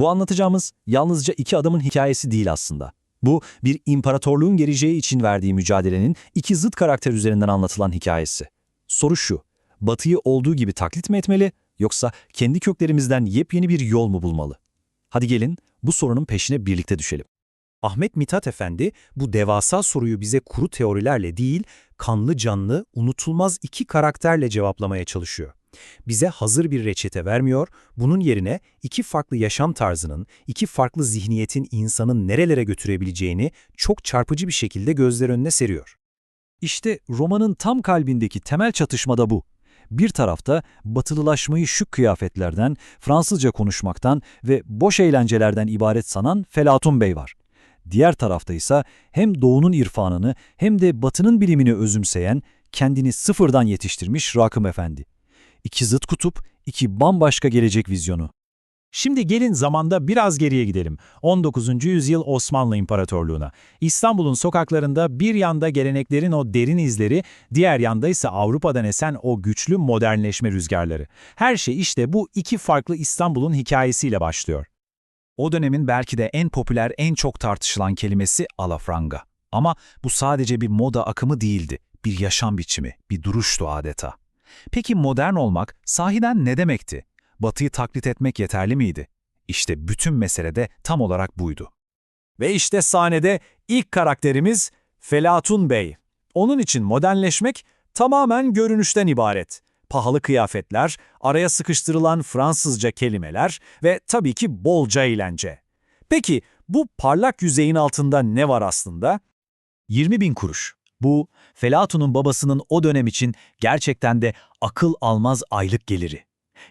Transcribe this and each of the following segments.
Bu anlatacağımız yalnızca iki adamın hikayesi değil aslında. Bu, bir imparatorluğun geleceği için verdiği mücadelenin iki zıt karakter üzerinden anlatılan hikayesi. Soru şu, Batı'yı olduğu gibi taklit mi etmeli, yoksa kendi köklerimizden yepyeni bir yol mu bulmalı? Hadi gelin bu sorunun peşine birlikte düşelim. Ahmet Mithat Efendi bu devasa soruyu bize kuru teorilerle değil, kanlı canlı, unutulmaz iki karakterle cevaplamaya çalışıyor. Bize hazır bir reçete vermiyor, bunun yerine iki farklı yaşam tarzının, iki farklı zihniyetin insanın nerelere götürebileceğini çok çarpıcı bir şekilde gözler önüne seriyor. İşte romanın tam kalbindeki temel çatışma da bu. Bir tarafta batılılaşmayı şık kıyafetlerden, Fransızca konuşmaktan ve boş eğlencelerden ibaret sanan Felatun Bey var. Diğer tarafta ise hem doğunun irfanını hem de batının bilimini özümseyen, kendini sıfırdan yetiştirmiş Rakım Efendi. İki zıt kutup, iki bambaşka gelecek vizyonu. Şimdi gelin zamanda biraz geriye gidelim. 19. yüzyıl Osmanlı İmparatorluğu'na. İstanbul'un sokaklarında bir yanda geleneklerin o derin izleri, diğer yanda ise Avrupa'dan esen o güçlü modernleşme rüzgarları. Her şey işte bu iki farklı İstanbul'un hikayesiyle başlıyor. O dönemin belki de en popüler, en çok tartışılan kelimesi alafranga. Ama bu sadece bir moda akımı değildi. Bir yaşam biçimi, bir duruştu adeta. Peki modern olmak sahiden ne demekti? Batıyı taklit etmek yeterli miydi? İşte bütün mesele de tam olarak buydu. Ve işte sahnede ilk karakterimiz Felatun Bey. Onun için modernleşmek tamamen görünüşten ibaret. Pahalı kıyafetler, araya sıkıştırılan Fransızca kelimeler ve tabii ki bolca eğlence. Peki bu parlak yüzeyin altında ne var aslında? 20 bin kuruş. Bu, Felatun'un babasının o dönem için gerçekten de akıl almaz aylık geliri.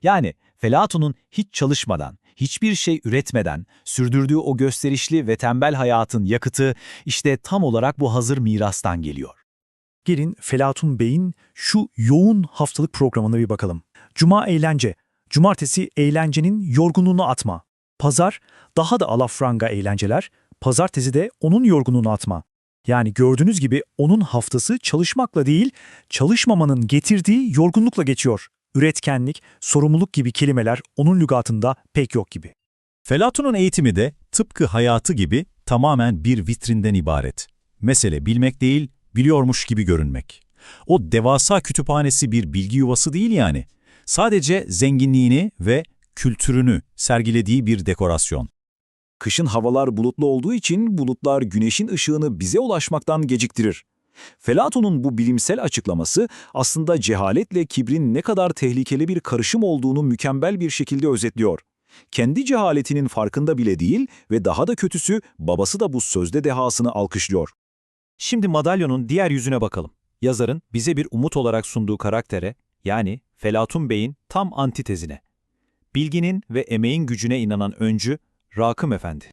Yani Felatun'un hiç çalışmadan, hiçbir şey üretmeden sürdürdüğü o gösterişli ve tembel hayatın yakıtı işte tam olarak bu hazır mirastan geliyor. Gelin Felatun Bey'in şu yoğun haftalık programına bir bakalım. Cuma eğlence, cumartesi eğlencenin yorgunluğunu atma. Pazar daha da alafranga eğlenceler, pazartesi de onun yorgunluğunu atma. Yani gördüğünüz gibi onun haftası çalışmakla değil, çalışmamanın getirdiği yorgunlukla geçiyor. Üretkenlik, sorumluluk gibi kelimeler onun lügatında pek yok gibi. Felatun'un eğitimi de tıpkı hayatı gibi tamamen bir vitrinden ibaret. Mesele bilmek değil, biliyormuş gibi görünmek. O devasa kütüphanesi bir bilgi yuvası değil yani. Sadece zenginliğini ve kültürünü sergilediği bir dekorasyon. Kışın havalar bulutlu olduğu için bulutlar güneşin ışığını bize ulaşmaktan geciktirir. Felaton'un bu bilimsel açıklaması aslında cehaletle kibrin ne kadar tehlikeli bir karışım olduğunu mükemmel bir şekilde özetliyor. Kendi cehaletinin farkında bile değil ve daha da kötüsü babası da bu sözde dehasını alkışlıyor. Şimdi madalyonun diğer yüzüne bakalım. Yazarın bize bir umut olarak sunduğu karaktere, yani Felatun Bey'in tam antitezine. Bilginin ve emeğin gücüne inanan öncü, Rakım Efendi.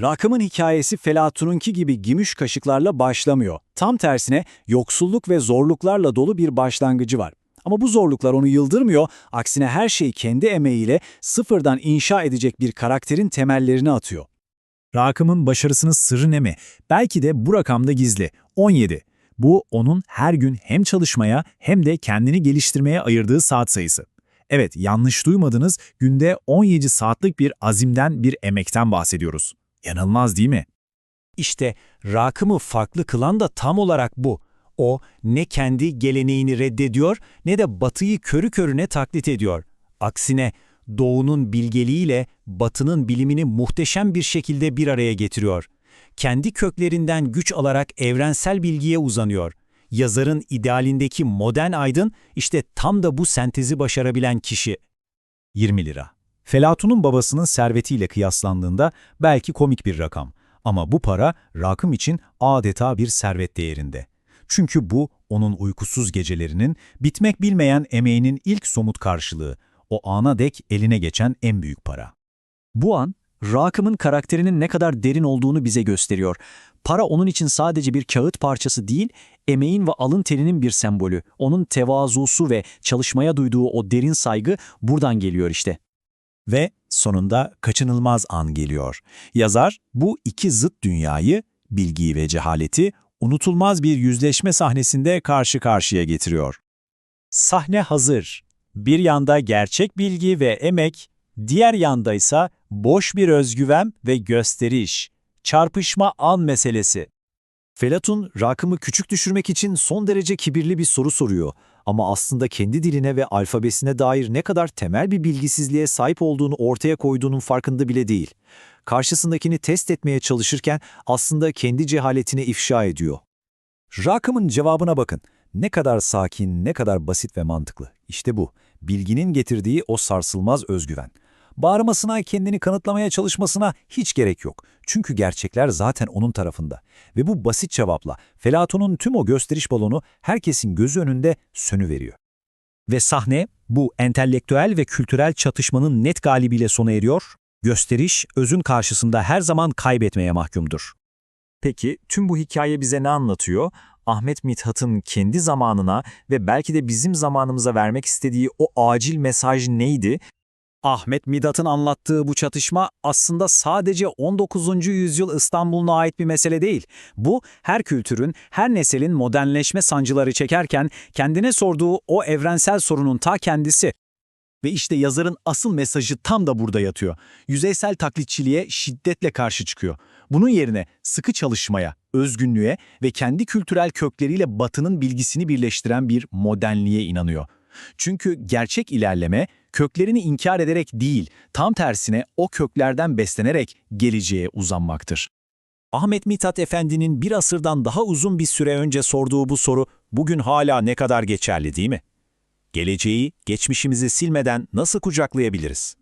Rakım'ın hikayesi Felatun'unki gibi gümüş kaşıklarla başlamıyor. Tam tersine yoksulluk ve zorluklarla dolu bir başlangıcı var. Ama bu zorluklar onu yıldırmıyor, aksine her şeyi kendi emeğiyle sıfırdan inşa edecek bir karakterin temellerini atıyor. Rakım'ın başarısının sırrı ne mi? Belki de bu rakamda gizli. 17. Bu onun her gün hem çalışmaya hem de kendini geliştirmeye ayırdığı saat sayısı. Evet yanlış duymadınız günde 17 saatlik bir azimden bir emekten bahsediyoruz. Yanılmaz değil mi? İşte Rakım'ı farklı kılan da tam olarak bu. O ne kendi geleneğini reddediyor ne de batıyı körü körüne taklit ediyor. Aksine doğunun bilgeliğiyle batının bilimini muhteşem bir şekilde bir araya getiriyor. Kendi köklerinden güç alarak evrensel bilgiye uzanıyor. Yazarın idealindeki modern aydın işte tam da bu sentezi başarabilen kişi. 20 lira. Felatun'un babasının servetiyle kıyaslandığında belki komik bir rakam. Ama bu para Rakım için adeta bir servet değerinde. Çünkü bu onun uykusuz gecelerinin, bitmek bilmeyen emeğinin ilk somut karşılığı, o ana dek eline geçen en büyük para. Bu an, Rakım'ın karakterinin ne kadar derin olduğunu bize gösteriyor. Para onun için sadece bir kağıt parçası değil, emeğin ve alın terinin bir sembolü. Onun tevazusu ve çalışmaya duyduğu o derin saygı buradan geliyor işte. Ve sonunda kaçınılmaz an geliyor. Yazar bu iki zıt dünyayı, bilgiyi ve cehaleti unutulmaz bir yüzleşme sahnesinde karşı karşıya getiriyor. Sahne hazır. Bir yanda gerçek bilgi ve emek, diğer yanda ise Boş bir özgüven ve gösteriş. Çarpışma an meselesi. Felatun, rakımı küçük düşürmek için son derece kibirli bir soru soruyor. Ama aslında kendi diline ve alfabesine dair ne kadar temel bir bilgisizliğe sahip olduğunu ortaya koyduğunun farkında bile değil. Karşısındakini test etmeye çalışırken aslında kendi cehaletini ifşa ediyor. Rakım'ın cevabına bakın. Ne kadar sakin, ne kadar basit ve mantıklı. İşte bu. Bilginin getirdiği o sarsılmaz özgüven. Bağırmasına, kendini kanıtlamaya çalışmasına hiç gerek yok. Çünkü gerçekler zaten onun tarafında. Ve bu basit cevapla Felaton'un tüm o gösteriş balonu herkesin gözü önünde sönüveriyor. Ve sahne bu entelektüel ve kültürel çatışmanın net galibiyle sona eriyor. Gösteriş özün karşısında her zaman kaybetmeye mahkumdur. Peki tüm bu hikaye bize ne anlatıyor? Ahmet Mithat'ın kendi zamanına ve belki de bizim zamanımıza vermek istediği o acil mesaj neydi? Ahmet Midat'ın anlattığı bu çatışma aslında sadece 19. yüzyıl İstanbul'una ait bir mesele değil. Bu her kültürün, her neslin modernleşme sancıları çekerken kendine sorduğu o evrensel sorunun ta kendisi. Ve işte yazarın asıl mesajı tam da burada yatıyor. Yüzeysel taklitçiliğe şiddetle karşı çıkıyor. Bunun yerine sıkı çalışmaya, özgünlüğe ve kendi kültürel kökleriyle Batı'nın bilgisini birleştiren bir modernliğe inanıyor. Çünkü gerçek ilerleme köklerini inkar ederek değil, tam tersine o köklerden beslenerek geleceğe uzanmaktır. Ahmet Mithat Efendi'nin bir asırdan daha uzun bir süre önce sorduğu bu soru bugün hala ne kadar geçerli değil mi? Geleceği, geçmişimizi silmeden nasıl kucaklayabiliriz?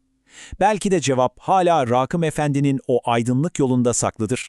Belki de cevap hala Rakım Efendi'nin o aydınlık yolunda saklıdır.